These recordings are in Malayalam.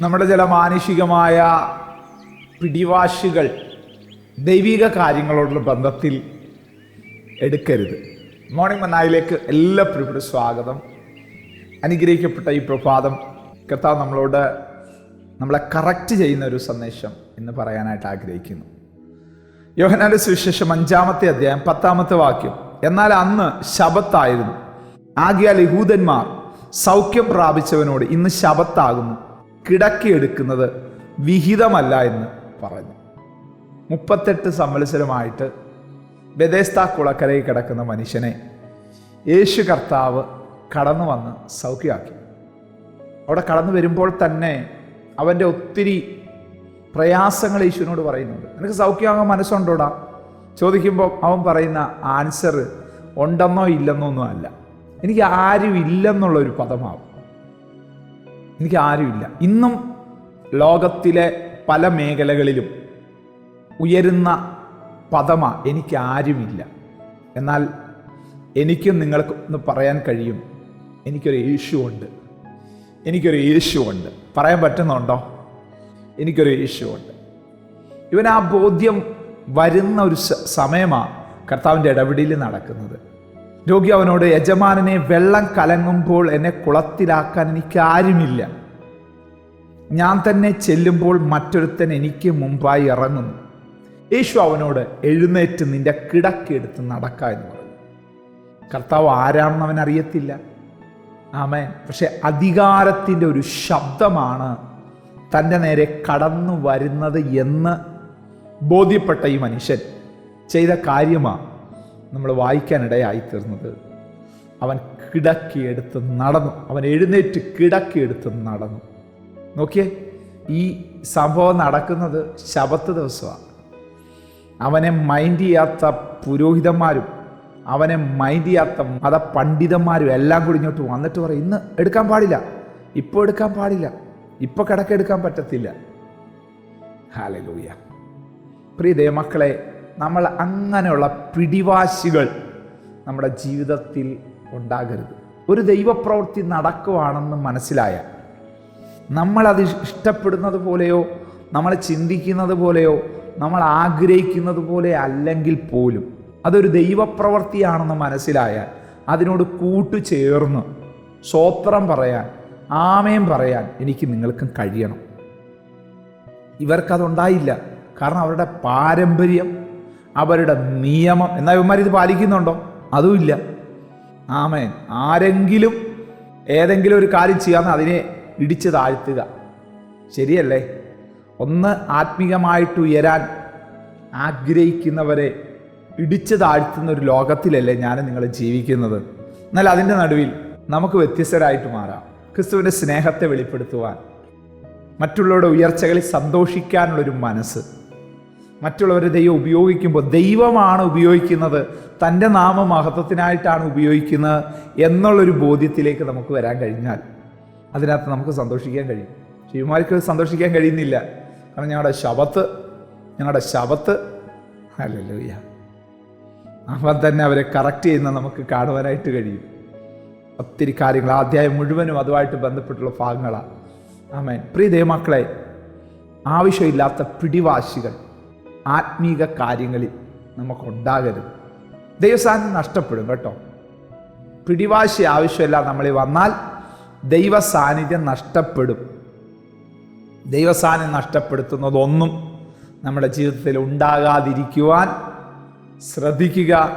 നമ്മുടെ ചില മാനുഷികമായ പിടിവാശികൾ ദൈവിക കാര്യങ്ങളോടുള്ള ബന്ധത്തിൽ എടുക്കരുത്. മോർണിംഗ് മന്നായിലേക്ക് എല്ലാ പ്രിയപ്പെട്ട സ്വാഗതം. അനുഗ്രഹിക്കപ്പെട്ട ഈ പ്രഭാതം. കർത്താവ് നമ്മളോട് നമ്മളെ കറക്റ്റ് ചെയ്യുന്ന ഒരു സന്ദേശം എന്ന് പറയാനായിട്ട് ആഗ്രഹിക്കുന്നു. യോഹനാന്റെ സുവിശേഷം അഞ്ചാമത്തെ അധ്യായം പത്താമത്തെ വാക്യം. എന്നാൽ അന്ന് ശബത്തായിരുന്നു ആകിയാൽ യഹൂദന്മാർ സൗഖ്യം പ്രാപിച്ചവനോട് ഇന്ന് ശബത്താകുന്നു കിടക്കിയെടുക്കുന്നത് വിഹിതമല്ല എന്ന് പറഞ്ഞു. മുപ്പത്തെട്ട് സംവത്സരമായിട്ട് ബദേസ്ത കുളക്കരയിൽ കിടക്കുന്ന മനുഷ്യനെ യേശു കർത്താവ് കടന്നു വന്ന് സൗഖ്യമാക്കി. അവിടെ കടന്നു വരുമ്പോൾ തന്നെ അവന്റെ ഒത്തിരി പ്രയാസങ്ങൾ യേശുവിനോട് പറയുന്നുണ്ട്. നിനക്ക് സൗഖ്യമാകാൻ മനസ്സുണ്ടോടാ? ചോദിക്കുമ്പോൾ അവൻ പറയുന്ന ആൻസർ ഉണ്ടെന്നോ ഇല്ലെന്നോ ഒന്നും അല്ല. എനിക്ക് ആരും ഇല്ലെന്നുള്ളൊരു പദമാവും. എനിക്ക് ആരുമില്ല. ഇന്നും ലോകത്തിലെ പല മേഖലകളിലും ഉയരുന്ന പദമ എനിക്ക് ആരുമില്ല. എന്നാൽ എനിക്കും നിങ്ങൾക്ക് ഒന്ന് പറയാൻ കഴിയും. എനിക്കൊരു യേശുവുണ്ട്. എനിക്കൊരു യേശുവുണ്ട്. പറയാൻ പറ്റുന്നുണ്ടോ? എനിക്കൊരു യേശുവുണ്ട്. ഇവൻ ആ ബോധ്യം വരുന്ന ഒരു സമയമാണ് കർത്താവിന്റെ ഇടപെടലിൽ നടക്കുന്നത്. രോഗി അവനോട് യജമാനനെ വെള്ളം കലങ്ങുമ്പോൾ എന്നെ കുളത്തിലാക്കാൻ എനിക്ക് ആരുമില്ല. ഞാൻ തന്നെ ചെല്ലുമ്പോൾ മറ്റൊരുത്തൻ എനിക്ക് മുമ്പായി ഇറങ്ങുന്നു. യേശു അവനോട് എഴുന്നേറ്റ് നിന്റെ കിടക്കെടുത്ത് നടക്കുക എന്ന് പറഞ്ഞു. കർത്താവ് ആരാണെന്ന് അവൻ അറിയത്തില്ല. ആമേൻ. പക്ഷെ അധികാരത്തിന്റെ ഒരു ശബ്ദമാണ് തന്റെ നേരെ കടന്നു വരുന്നത് എന്ന് ബോധ്യപ്പെട്ട ഈ മനുഷ്യൻ ചെയ്ത കാര്യമാണ് നമ്മൾ വായിക്കാനിടയായി തീർന്നത് അവൻ കിടക്കിയെടുത്ത് നടന്നു. അവൻ എഴുന്നേറ്റ് കിടക്കിയെടുത്ത് നടന്നു. നോക്കിയേ ഈ സംഭവം നടക്കുന്നത് ശബത്ത് ദിവസമാണ്. അവനെ മൈൻഡ് ചെയ്യാത്ത പുരോഹിതന്മാരും അവനെ മൈൻഡ് ചെയ്യാത്ത മത പണ്ഡിതന്മാരും എല്ലാം കൂടി ഇങ്ങോട്ട് വന്നിട്ട് പറയും ഇന്ന് എടുക്കാൻ പാടില്ല. ഇപ്പോൾ എടുക്കാൻ പാടില്ല. ഇപ്പോൾ കിടക്കെടുക്കാൻ പറ്റത്തില്ല. ഹാലലൂയ. പ്രിയ ദൈവമക്കളെ നമ്മൾ അങ്ങനെയുള്ള പിടിവാശികൾ നമ്മുടെ ജീവിതത്തിൽ ഉണ്ടാകരുത്. ഒരു ദൈവപ്രവൃത്തി നടക്കുവാണെന്ന് മനസ്സിലായ നമ്മളത് ഇഷ്ടപ്പെടുന്നത് പോലെയോ നമ്മൾ ചിന്തിക്കുന്നത് പോലെയോ നമ്മൾ ആഗ്രഹിക്കുന്നത് പോലെ അല്ലെങ്കിൽ പോലും അതൊരു ദൈവപ്രവൃത്തിയാണെന്ന് മനസ്സിലായ അതിനോട് കൂട്ടുചേർന്ന് സ്വോത്രം പറയാൻ ആമയം പറയാൻ എനിക്ക് നിങ്ങൾക്കും കഴിയണം. ഇവർക്കതുണ്ടായില്ല. കാരണം അവരുടെ പാരമ്പര്യം അവരുടെ നിയമം. എന്നാൽ ഇവന്മാർ ഇത് പാലിക്കുന്നുണ്ടോ? അതുമില്ല ആമേൻ. ആരെങ്കിലും ഏതെങ്കിലും ഒരു കാര്യം ചെയ്യാമെന്ന് അതിനെ ഇടിച്ച് താഴ്ത്തുക. ശരിയല്ലേ? ഒന്ന് ആത്മീകമായിട്ട് ഉയരാൻ ആഗ്രഹിക്കുന്നവരെ ഇടിച്ചു താഴ്ത്തുന്ന ഒരു ലോകത്തിലല്ലേ ഞാൻ നിങ്ങൾ ജീവിക്കുന്നത്. എന്നാൽ അതിന്റെ നടുവിൽ നമുക്ക് വ്യത്യസ്തരായിട്ട് മാറാം. ക്രിസ്തുവിന്റെ സ്നേഹത്തെ വെളിപ്പെടുത്തുവാൻ മറ്റുള്ളവരുടെ ഉയർച്ചകളിൽ സന്തോഷിക്കാനുള്ളൊരു മനസ്സ്. മറ്റുള്ളവരെ ദൈവം ഉപയോഗിക്കുമ്പോൾ ദൈവമാണ് ഉപയോഗിക്കുന്നത് തന്റെ നാമമഹത്വത്തിനായിട്ടാണ് ഉപയോഗിക്കുന്നത് എന്നുള്ളൊരു ബോധ്യത്തിലേക്ക് നമുക്ക് വരാൻ കഴിഞ്ഞാൽ അതിനകത്ത് നമുക്ക് സന്തോഷിക്കാൻ കഴിയും. ശിവമാർക്ക് സന്തോഷിക്കാൻ കഴിയുന്നില്ല. കാരണം ഞങ്ങളുടെ ശബത്ത് ഞങ്ങളുടെ ശബത്ത് അല്ലല്ലോയ്യ അവൻ തന്നെ അവരെ കറക്റ്റ് ചെയ്യുന്ന നമുക്ക് കാണുവാനായിട്ട് കഴിയും. ഒത്തിരി കാര്യങ്ങൾ അധ്യായം മുഴുവനും അതുമായിട്ട് ബന്ധപ്പെട്ടുള്ള ഭാഗങ്ങളാണ് ആമേൻ. പ്രിയ ദൈവമക്കളെ ആവശ്യമില്ലാത്ത പിടിവാശികൾ ആത്മീക കാര്യങ്ങളിൽ നമുക്കുണ്ടാകരുത്. ദൈവസാന്നിധ്യം നഷ്ടപ്പെടും കേട്ടോ. പിടിവാശി ആവശ്യമില്ല നമ്മളിൽ വന്നാൽ ദൈവ സാന്നിധ്യം നഷ്ടപ്പെടും. ദൈവസാന്നിധ്യം നഷ്ടപ്പെടുത്തുന്നതൊന്നും നമ്മുടെ ജീവിതത്തിൽ ഉണ്ടാകാതിരിക്കുവാൻ ശ്രദ്ധിക്കുക.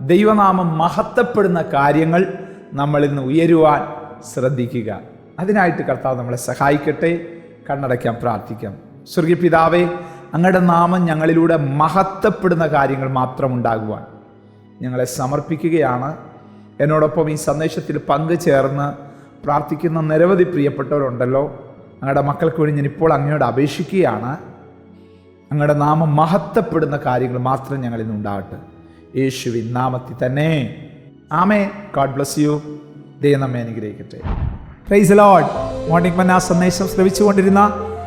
ദൈവനാമം മഹത്വപ്പെടുന്ന കാര്യങ്ങൾ നമ്മളിൽ നിന്ന് ഉയരുവാൻ ശ്രദ്ധിക്കുക. അതിനായിട്ട് കർത്താവ് നമ്മളെ സഹായിക്കട്ടെ. കണ്ണടയ്ക്കാൻ പ്രാർത്ഥിക്കാം. സ്വർഗീയ പിതാവേ അങ്ങയുടെ നാമം ഞങ്ങളിലൂടെ മഹത്വപ്പെടുന്ന കാര്യങ്ങൾ മാത്രം ഉണ്ടാകുവാൻ ഞങ്ങളെ സമർപ്പിക്കുകയാണ്. എന്നോടൊപ്പം ഈ സന്ദേശത്തിൽ പങ്കുചേർന്ന് പ്രാർത്ഥിക്കുന്ന നിരവധി പ്രിയപ്പെട്ടവരുണ്ടല്ലോ. അങ്ങയുടെ മക്കൾക്ക് വേണ്ടി ഞാൻ ഇപ്പോൾ അങ്ങയോട് അപേക്ഷിക്കുകയാണ്. അങ്ങയുടെ നാമം മഹത്വപ്പെടുന്ന കാര്യങ്ങൾ മാത്രം ഞങ്ങളിൽ നിന്നുണ്ടാകട്ടെ യേശുവിൻ നാമത്തിൽ തന്നെ. ആമേ ഗാഡ് ബ്ലസ് യു ദൈവം നമ്മെ അനുഗ്രഹിക്കട്ടെ. പ്രൈസ് ലോഡ് മോർണിംഗ് മന്ന സന്ദേശം ശ്രവിച്ചുകൊണ്ടിരുന്ന